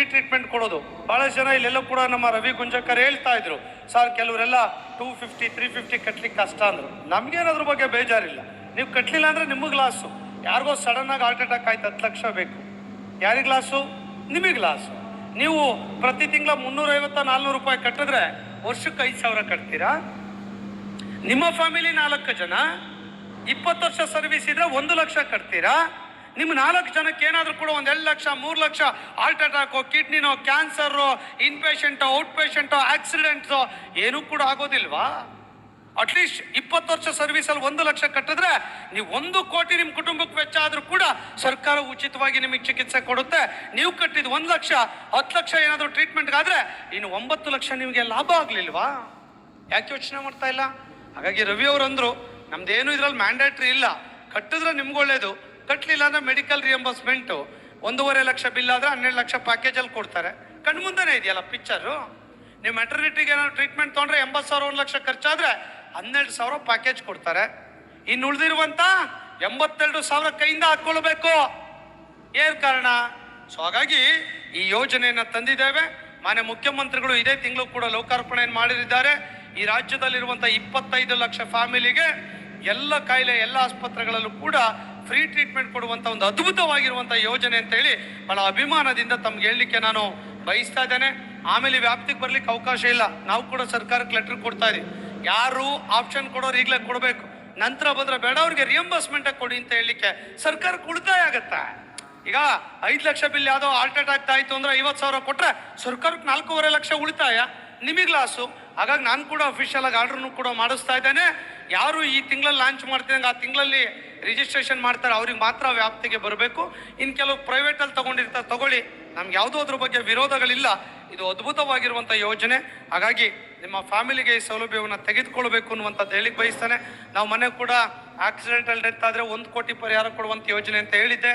Free treatment ಕೊಡೋದು. ಬಹಳಷ್ಟು ಜನ ಇಲ್ಲೆಲ್ಲ ಕೂಡ ನಮ್ಮ ರವಿ ಗುಂಜಕರ್ ಹೇಳ್ತಾ ಇದ್ರು, ಸರ್, ಕೆಲವರೆಲ್ಲ ಟೂ ಫಿಫ್ಟಿ ತ್ರೀ ಫಿಫ್ಟಿ ಕಟ್ಲಿಕ್ಕೆ ಕಷ್ಟ ಅಂದ್ರು. ಅದ್ರ ಬಗ್ಗೆ ಬೇಜಾರಿಲ್ಲ. ನೀವು ಕಟ್ಟಲಿಲ್ಲ ಅಂದ್ರೆ ನಿಮಗೆ ಲಾಸು ಯಾರಿಗೋ ಸಡನ್ ಆಗಿ ಹಾರ್ಟ್ ಅಟ್ಯಾಕ್ ಆಯ್ತು, ಹತ್ತು ಲಕ್ಷ ಬೇಕು. ಯಾರಿಗೆ ಲಾಸು ನಿಮಗೆ ಲಾಸು ನೀವು ಪ್ರತಿ ತಿಂಗಳ ಮುನ್ನೂರೈವತ್ತ, ನಾಲ್ನೂರು ರೂಪಾಯಿ ಕಟ್ಟಿದ್ರೆ ವರ್ಷಕ್ಕೆ ಐದು ಸಾವಿರ ಕಟ್ತೀರಾ? ನಿಮ್ಮ ಫ್ಯಾಮಿಲಿ ನಾಲ್ಕು ಜನ, ಇಪ್ಪತ್ತು ವರ್ಷ ಸರ್ವಿಸ್ ಇದ್ರೆ ಒಂದು ಲಕ್ಷ ಕಟ್ತೀರಾ? ನಿಮ್ಮ ನಾಲ್ಕು ಜನಕ್ಕೆ ಏನಾದರೂ ಕೂಡ, ಒಂದು ಎರಡು ಲಕ್ಷ, ಮೂರು ಲಕ್ಷ ಹಾರ್ಟ್ ಅಟ್ಯಾಕು ಕಿಡ್ನಿನೋ ಕ್ಯಾನ್ಸರು ಇನ್ಪೇಷಂಟೋ ಔಟ್ ಪೇಷಂಟೋ ಆಕ್ಸಿಡೆಂಟ್ಸೋ ಏನೂ ಕೂಡ ಆಗೋದಿಲ್ವಾ? ಅಟ್ಲೀಸ್ಟ್ ಇಪ್ಪತ್ತು ವರ್ಷ ಸರ್ವಿಸಲ್ಲಿ ಒಂದು ಲಕ್ಷ ಕಟ್ಟಿದ್ರೆ ನೀವು ಒಂದು ಕೋಟಿ ನಿಮ್ಮ ಕುಟುಂಬಕ್ಕೆ ವೆಚ್ಚ ಆದರೂ ಕೂಡ ಸರ್ಕಾರ ಉಚಿತವಾಗಿ ನಿಮಗೆ ಚಿಕಿತ್ಸೆ ಕೊಡುತ್ತೆ. ನೀವು ಕಟ್ಟಿದ ಒಂದು ಲಕ್ಷ, ಹತ್ತು ಲಕ್ಷ ಏನಾದರೂ ಟ್ರೀಟ್ಮೆಂಟ್ಗಾದರೆ ಇನ್ನು ಒಂಬತ್ತು ಲಕ್ಷ ನಿಮಗೆ ಲಾಭ ಆಗಲಿಲ್ವಾ? ಯಾಕೆ ಯೋಚನೆ ಮಾಡ್ತಾ ಇಲ್ಲ? ಹಾಗಾಗಿ ರವಿ ಅವರು ನಮ್ದು ನಮ್ದೇನು ಇದರಲ್ಲಿ ಮ್ಯಾಂಡೇಟ್ರಿ ಇಲ್ಲ. ಕಟ್ಟಿದ್ರೆ ನಿಮ್ಗೆ ಒಳ್ಳೇದು. ಕಟ್ಟಲಿಲ್ಲ ಅಂದರೆ ಮೆಡಿಕಲ್ ರಿಯಂಬರ್ಸ್ಮೆಂಟು ಒಂದೂವರೆ ಲಕ್ಷ ಬಿಲ್ ಆದ್ರೆ ಹನ್ನೆರಡು ಲಕ್ಷ ಪ್ಯಾಕೇಜಲ್ಲಿ ಕೊಡ್ತಾರೆ. ಕಣ್ಮುಂದೆನೇ ಇದೆಯಲ್ಲ ಪಿಕ್ಚರು ನೀವು ಮೆಟರ್ನಿಟಿಗೆ ಏನಾದ್ರು ಟ್ರೀಟ್ಮೆಂಟ್ ತೊಗೊಂಡ್ರೆ ಎಂಬತ್ತು ಸಾವಿರ, ಒಂದು ಲಕ್ಷ ಖರ್ಚಾದರೆ ಹನ್ನೆರಡು ಸಾವಿರ ಪ್ಯಾಕೇಜ್ ಕೊಡ್ತಾರೆ. ಇನ್ನು ಉಳಿದಿರುವಂತ ಎಂಬತ್ತೆರಡು ಸಾವಿರ ಕೈಯಿಂದ ಹಾಕ್ಕೊಳ್ಬೇಕು ಏನ್ ಕಾರಣ? ಸೊ ಹಾಗಾಗಿ ಈ ಯೋಜನೆಯನ್ನ ತಂದಿದ್ದೇವೆ. ಮಾನ್ಯ ಮುಖ್ಯಮಂತ್ರಿಗಳು ಇದೇ ತಿಂಗಳು ಕೂಡ ಲೋಕಾರ್ಪಣೆಯನ್ನು ಮಾಡಿದ್ದಾರೆ. ಈ ರಾಜ್ಯದಲ್ಲಿರುವಂಥ ಇಪ್ಪತ್ತೈದು ಲಕ್ಷ ಫ್ಯಾಮಿಲಿಗೆ ಎಲ್ಲ ಕಾಯಿಲೆ, ಎಲ್ಲ ಆಸ್ಪತ್ರೆಗಳಲ್ಲೂ ಕೂಡ ಫ್ರೀ ಟ್ರೀಟ್ಮೆಂಟ್ ಕೊಡುವಂತ ಒಂದು ಅದ್ಭುತವಾಗಿರುವಂತ ಯೋಜನೆ ಅಂತ ಹೇಳಿ ಬಹಳ ಅಭಿಮಾನದಿಂದ ತಮ್ಗೆ ಹೇಳಲಿಕ್ಕೆ ನಾನು ಬಯಸ್ತಾ ಇದ್ದೇನೆ. ಆಮೇಲೆ ವ್ಯಾಪ್ತಿಗೆ ಬರ್ಲಿಕ್ಕೆ ಅವಕಾಶ ಇಲ್ಲ. ನಾವು ಕೂಡ ಸರ್ಕಾರಕ್ಕೆ ಲೆಟರ್ ಕೊಡ್ತಾ ಇದೀವಿ ಯಾರು ಆಪ್ಷನ್ ಕೊಡೋರು ಈಗಲೇ ಕೊಡಬೇಕು. ನಂತರ ಬಂದ್ರೆ ಬೇಡ ಅವ್ರಿಗೆ ರಿಯಂಬರ್ಸ್ಮೆಂಟ್ ಕೊಡಿ ಅಂತ ಹೇಳಲಿಕ್ಕೆ ಸರ್ಕಾರಕ್ಕೆ ಉಳಿತಾಯ ಆಗುತ್ತೆ. ಈಗ ಐದು ಲಕ್ಷ ಬಿಲ್ ಯಾವುದೋ ಹಾರ್ಟ್ ಅಟ್ಯಾಕ್ ಆಯ್ತು ಅಂದ್ರೆ ಐವತ್ತು ಸಾವಿರ ಕೊಟ್ರೆ ಸರ್ಕಾರಕ್ಕೆ ನಾಲ್ಕೂವರೆ ಲಕ್ಷ ಉಳಿತಾಯ. ನಿಮಗೆ ಲಾಸು ಹಾಗಾಗಿ ನಾನು ಕೂಡ ಅಫಿಷಿಯಲ್ ಆಗಿ ಆರ್ಡ್ರನ್ನು ಕೂಡ ಮಾಡಿಸ್ತಾ ಇದ್ದೇನೆ. ಯಾರು ಈ ತಿಂಗಳಲ್ಲಿ ಲಾಂಚ್ ಮಾಡ್ತಿದ್ದಂಗೆ ಆ ತಿಂಗಳಲ್ಲಿ ರಿಜಿಸ್ಟ್ರೇಷನ್ ಮಾಡ್ತಾರೆ, ಅವ್ರಿಗೆ ಮಾತ್ರ ವ್ಯಾಪ್ತಿಗೆ ಬರಬೇಕು. ಇನ್ನು ಕೆಲವು ಪ್ರೈವೇಟಲ್ಲಿ ತಗೊಂಡಿರ್ತಾರೆ, ತಗೊಳ್ಳಿ. ನಮ್ಗೆ ಯಾವುದೋ ಅದ್ರ ಬಗ್ಗೆ ವಿರೋಧಗಳಿಲ್ಲ. ಇದು ಅದ್ಭುತವಾಗಿರುವಂಥ ಯೋಜನೆ. ಹಾಗಾಗಿ ನಿಮ್ಮ ಫ್ಯಾಮಿಲಿಗೆ ಈ ಸೌಲಭ್ಯವನ್ನು ತೆಗೆದುಕೊಳ್ಬೇಕು ಅನ್ನುವಂಥದ್ದು ಹೇಳಿಕ್ ಬಯಸ್ತಾನೆ. ನಾವು ಮನೆ ಕೂಡ ಆಕ್ಸಿಡೆಂಟಲ್ ಡೆತ್ ಆದರೆ ಒಂದು ಕೋಟಿ ಪರಿಹಾರ ಕೊಡುವಂಥ ಯೋಜನೆ ಅಂತ ಹೇಳಿದ್ದೆ.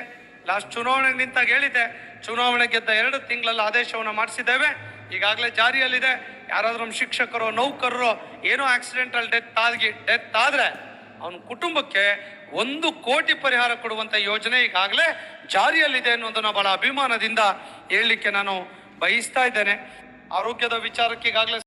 ಲಾಸ್ಟ್ ಚುನಾವಣೆ ನಿಂತಾಗ ಹೇಳಿದ್ದೆ. ಚುನಾವಣೆ ಗೆದ್ದ ಎರಡು ತಿಂಗಳಲ್ಲಿ ಆದೇಶವನ್ನು ಮಾಡಿಸಿದ್ದೇವೆ. ಈಗಾಗಲೇ ಜಾರಿಯಲ್ಲಿದೆ. ಯಾರಾದ್ರೂ ಶಿಕ್ಷಕರು, ನೌಕರರು ಏನೋ ಆಕ್ಸಿಡೆಂಟಲ್ ಡೆತ್ ಆಗಿ ಡೆತ್ ಆದ್ರೆ ಅವನ ಕುಟುಂಬಕ್ಕೆ ಒಂದು ಕೋಟಿ ಪರಿಹಾರ ಕೊಡುವಂತ ಯೋಜನೆ ಈಗಾಗಲೇ ಜಾರಿಯಲ್ಲಿದೆ ಅನ್ನೋದನ್ನ ಬಹಳ ಅಭಿಮಾನದಿಂದ ಹೇಳಲಿಕ್ಕೆ ನಾನು ಬಯಸ್ತಾ ಇದ್ದೇನೆ. ಆರೋಗ್ಯದ ವಿಚಾರಕ್ಕೆ ಈಗಾಗಲೇ